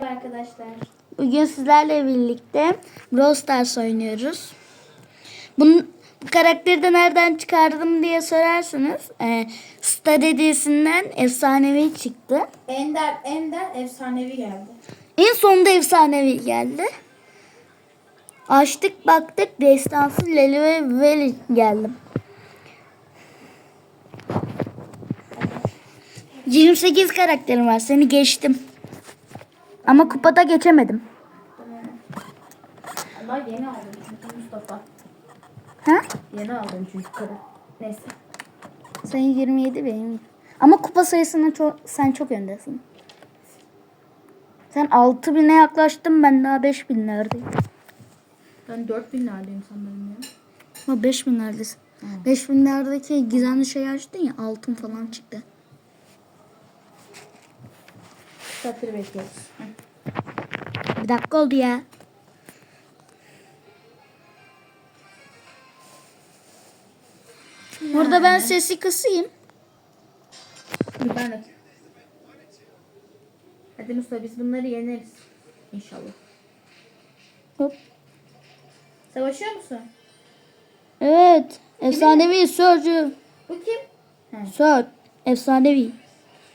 Merhaba arkadaşlar. Bugün sizlerle birlikte Brawl Stars oynuyoruz. Bunun bu karakteri de nereden çıkardım diye sorarsanız e, Star hediyesinden efsanevi çıktı. Ender Ender efsanevi geldi. En sonunda efsanevi geldi. Açtık baktık destansı Leli ve Veli geldim. 28 karakterim var. Seni geçtim. Ama kupada geçemedim. Ama yeni aldım çünkü Mustafa. Ha? Yeni aldım çünkü karı. Neyse. Sen 27 benim. Ama kupa sayısına çok, sen çok öndesin. Sen 6000'e yaklaştın ben daha 5000'lerdeyim. Ben 4000 neredeyim sanırım ya. Ama 5000'lerdesin. 5000'lerdeki gizemli şey açtın ya altın falan çıktı. Saatleri bekliyoruz. Bir dakika oldu ya. Burada ben sesi kısayım. Ben de. Hadi Mustafa biz bunları yeneriz. İnşallah. Hop. Savaşıyor musun? Evet. Efsanevi Sörcü. Bu kim? Sör. Efsanevi.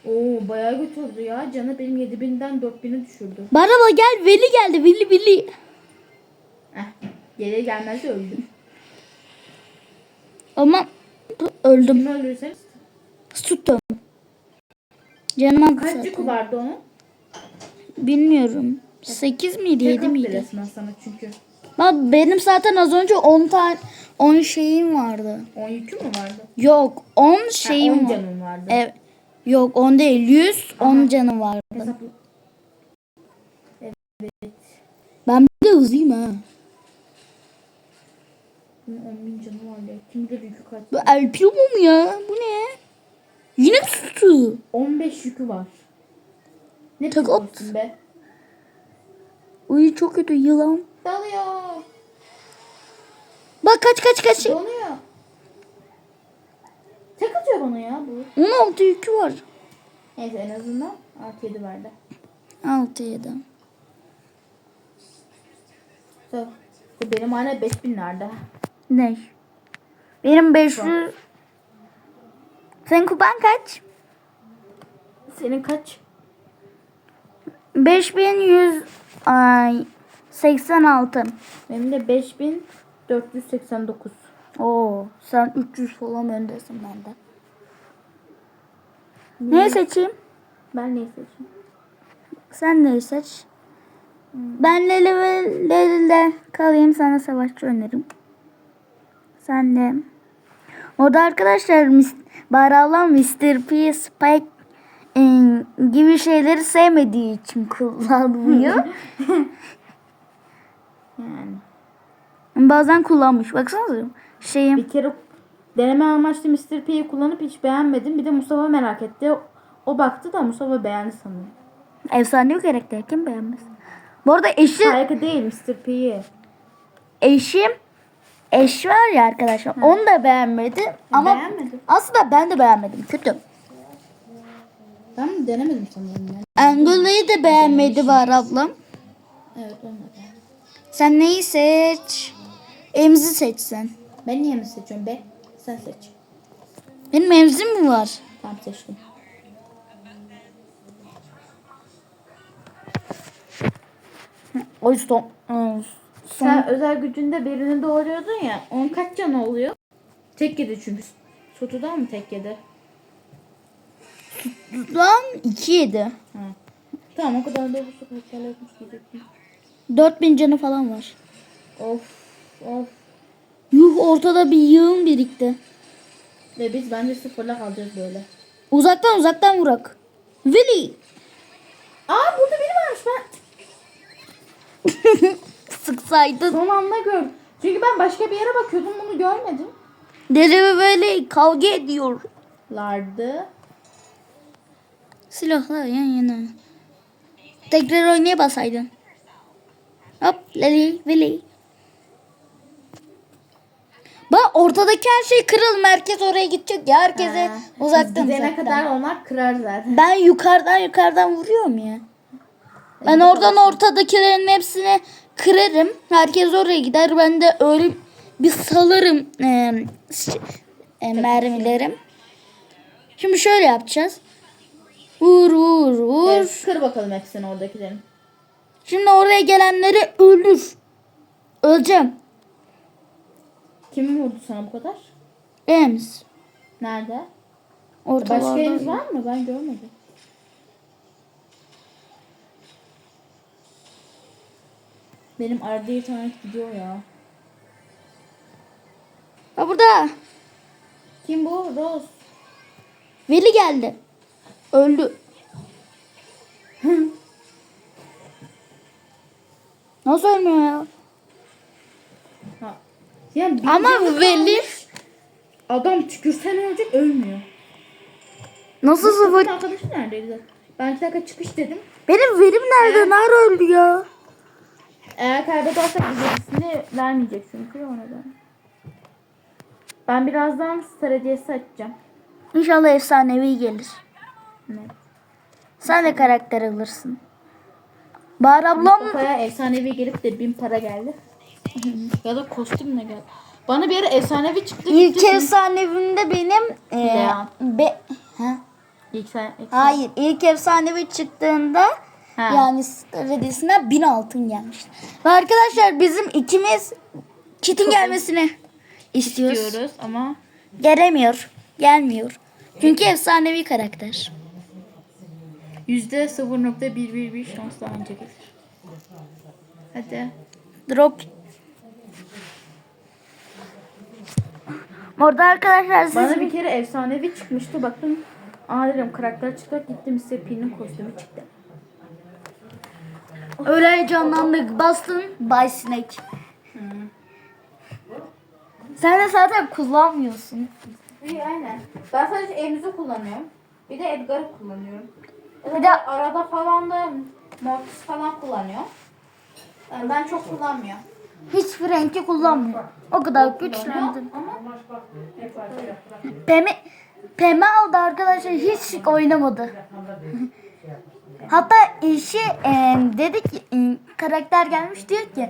Oo bayağı götürdü ya. Canı benim 7000'den 4000'e düşürdü. Baraba gel. Veli geldi. Veli Veli. Eh. Geriye gelmez öldüm. Ama öldüm. Kimi öldürürseniz. Tuttum. Canım Kaç zaten. yükü vardı onun? Bilmiyorum. 8 miydi 7 Tek miydi? resmen sana çünkü. Bak benim zaten az önce 10 tane 10 şeyim vardı. 10 yükü mü vardı? Yok 10 Ha, şeyim 10 var. canın vardı. Evet. Yok 10 değil 100 10 canım vardı. Hesaplı. Ben bir de hızlıyım ha. Bunun 10 bin canı var ya. Kim bilir yükü kaç? Bu El Primo mu ya? Bu ne? Yine mi tuttu? 15 yükü var. Ne Tek tutuyorsun be? Uy çok kötü yılan. Dalıyor. Bak kaç kaç kaç. Donuyor. Bana ya bu. 16 yükü var. Neyse en azından artı 7 verdi. 6 7. So, benim hala 5000 nerede? Ne? Benim 500. Senin kupan kaç? Senin kaç? 5100 ay 86. Benim de 5489. Oo, sen 300 falan öndesin benden. Ne seçeyim? Ben neyi seçeyim? Sen neyi seç? Ben Lele ve kalayım sana savaşçı öneririm. Sen de. Orada arkadaşlar ablam Mr. P, Spike e, gibi şeyleri sevmediği için kullanmıyor. Yani. Bazen kullanmış. Baksanıza. Şeyim. Bir kere deneme amaçlı Mr. P'yi kullanıp hiç beğenmedim. Bir de Mustafa merak etti. O baktı da Mustafa beğendi sanırım. Efsane bir karakter. Kim beğenmez? Bu arada eşi, Harika değil Mr. P'yi. eşim eş var ya arkadaşlar. Onu da beğenmedi. Ama Beğenmedi. aslında ben de beğenmedim. Kötü. Ben mi denemedim sanırım yani. Angola'yı da beğenmedi var ablam. Evet de beğenmedim. Sen neyi seç? Emzi seçsen. Ben niye mi seçiyorum be? Sen seç. Benim emzim mi var? Tamam seçtim. O yüzden. Son. Sen özel gücünde birini doğuruyordun ya. Onun kaç canı oluyor? Tek yedi çünkü. Sotudan mı tek yedi? Lan 2 yedi. Ha. Tamam o kadar da bu yapmış diyecektim. 4000 canı falan var. Of of. Yuh ortada bir yığın birikti. Ve biz bence sıfırla kalacağız böyle. Uzaktan uzaktan vurak. Willy. Aa burada biri varmış ben. Sıksaydın. Son anda gördüm. Çünkü ben başka bir yere bakıyordum bunu görmedim. Deli ve böyle kavga ediyor. Lardı. Silahlar yan yana. Tekrar oynaya basaydın. Hop Leli Veli. Bak ortadaki her şey kırıl. Merkez oraya gidecek ya. Herkese Ha, uzaktan Biz gidene uzaktan. kadar onlar kırar zaten. Ben yukarıdan yukarıdan vuruyorum ya. Ben oradan ortadakilerin hepsini kırarım. Herkes oraya gider. Ben de öyle bir salarım e, e, mermilerim. Şimdi şöyle yapacağız. Vur vur vur. Evet, kır bakalım hepsini oradakilerin. Şimdi oraya gelenleri öldür. Öleceğim. Kim vurdu sana bu kadar? Ems. Nerede? Ortalarda. Başka eliniz var mı? Ben görmedim. Benim arada internet gidiyor ya. Ha burada. Kim bu? Rose. Veli geldi. Öldü. Nasıl ölmüyor ya? Yani Ama kalmış. Adam tükürsen ölecek ölmüyor. nasıl Sıfır sıfır? arkadaşı neredeydi? Ben iki dakika çıkış dedim. Benim verim nerede? Nerede öldü ya? Eğer kaybedersek ücretisini vermeyecek çünkü ona da. Ben birazdan star hediyesi açacağım. İnşallah efsanevi gelir. Evet. Sen de karakter alırsın. Bahar ablam Kafaya efsanevi gelip de bin para geldi. Ya da kostüm ne geldi. Bana bir ara efsanevi çıktı. ilk efsanevimde benim e, Leon. be, ha? İlk sen, ilk sen- Hayır ilk efsanevi çıktığında Ha. yani Hediyesi'ne 1000 altın gelmişti. Ve arkadaşlar bizim ikimiz kitin gelmesini istiyoruz. diyoruz ama Gelemiyor. Gelmiyor. Çünkü efsanevi karakter. yüzde 0.111 şansla anca gelir. Hadi. Drop. Orada arkadaşlar siz Bana bir kere efsanevi çıkmıştı. Baktım. Aa dedim karakter çıkart gittim size Pin'in kostümü çıktı. öyle heyecanlandık. Bastın. Bay Snake. Sen de zaten kullanmıyorsun. İyi aynen. Ben sadece Emz'i kullanıyorum. Bir de Edgar'ı kullanıyorum. Bir de arada falan da Mortis falan kullanıyor. Yani ben çok kullanmıyorum. Hiç Frank'i kullanmıyor. O kadar güçlendim. Peme, Peme aldı arkadaşlar hiç oynamadı. Hatta işi e, dedi ki e, karakter gelmiş diyor ki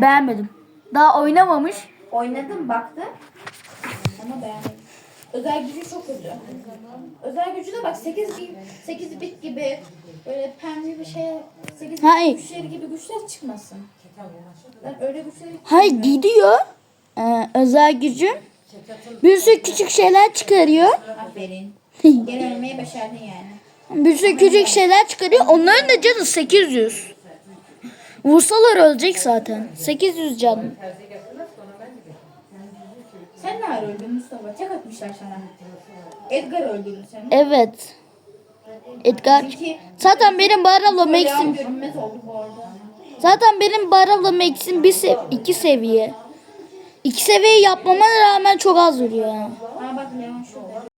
beğenmedim. Daha oynamamış. oynadım baktım. Ama beğenmedim. Özel gücü çok kötü. Özel gücü de bak 8 gibi 8 bit gibi böyle pembe bir şey 8 Hayır. bit güçleri gibi güçler çıkmasın. Hayır gidiyor. Ee, özel gücüm. Bir sürü küçük şeyler çıkarıyor. aferin. Gene ölmeyi başardın yani. Bir sürü küçük şeyler çıkarıyor. Onların da canı 800. Vursalar ölecek zaten. 800 canı. Sen ne ara öldün Mustafa? Tek atmışlar sana. Edgar öldürdü seni. Evet. Edgar. Zaten benim Maxim. Max'im. görünmez oldu bu arada. Zaten benim Barabla Max'im bir se iki seviye. İki seviye yapmama rağmen çok az vuruyor. Ha